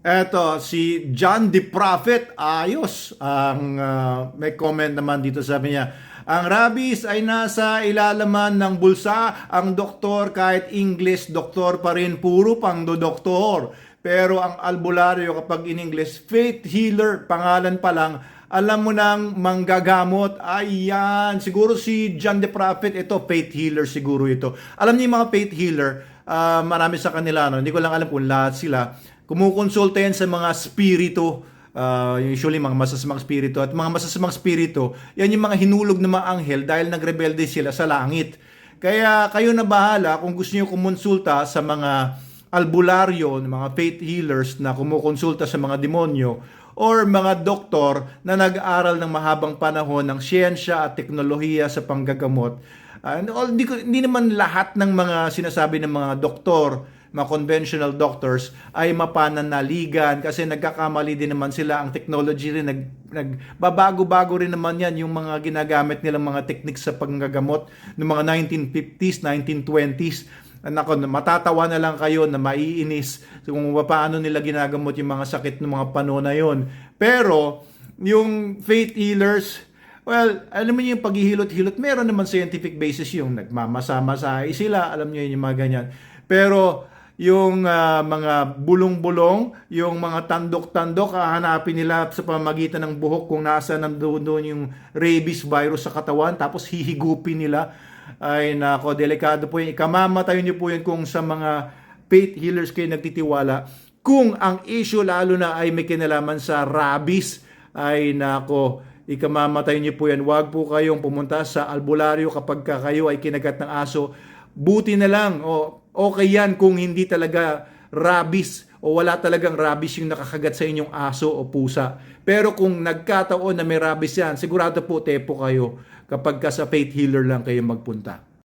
Eto, si John the Prophet, ayos. Ang ah, may comment naman dito sabi niya, ang rabies ay nasa ilalaman ng bulsa. Ang doktor kahit English, doktor pa rin, puro pang do doktor. Pero ang albularyo kapag in English, faith healer, pangalan pa lang, alam mo nang manggagamot. Ayan, siguro si John the Prophet, ito, faith healer siguro ito. Alam niyo yung mga faith healer, ah, marami sa kanila, no? hindi ko lang alam kung lahat sila, kumukonsulta yan sa mga spirito, ah, usually mga masasamang spirito, at mga masasamang spirito, yan yung mga hinulog ng mga anghel dahil nagrebelde sila sa langit. Kaya kayo na bahala kung gusto niyo kumonsulta sa mga albularyo, ng mga faith healers na kumukonsulta sa mga demonyo, or mga doktor na nag-aaral ng mahabang panahon ng siyensya at teknolohiya sa panggagamot. All, hindi, hindi naman lahat ng mga sinasabi ng mga doktor, mga conventional doctors ay mapananaligan kasi nagkakamali din naman sila ang technology rin nag nagbabago-bago rin naman yan yung mga ginagamit nilang mga techniques sa panggagamot ng mga 1950s, 1920s Nako, matatawa na lang kayo na maiinis kung paano nila ginagamot yung mga sakit ng mga panahon na yon. Pero, yung faith healers, well, alam mo yung paghihilot-hilot, meron naman scientific basis yung nagmamasa-masahe sila, alam niyo yun, yung mga ganyan. Pero, yung ah, mga bulong-bulong, yung mga tandok-tandok, hahanapin nila sa pamagitan ng buhok kung nasa nandoon doon yung rabies virus sa katawan, tapos hihigupin nila. Ay nako, delikado po yun. Ikamamatay niyo po yun kung sa mga faith healers kayo nagtitiwala. Kung ang issue lalo na ay may kinalaman sa rabies, ay nako, ikamamatay niyo po yan. Huwag po kayong pumunta sa albularyo kapag ka kayo ay kinagat ng aso. Buti na lang, o okay yan kung hindi talaga rabies o wala talagang rabies yung nakakagat sa inyong aso o pusa. Pero kung nagkataon na may rabies yan, sigurado po tepo kayo kapag ka sa faith healer lang kayo magpunta.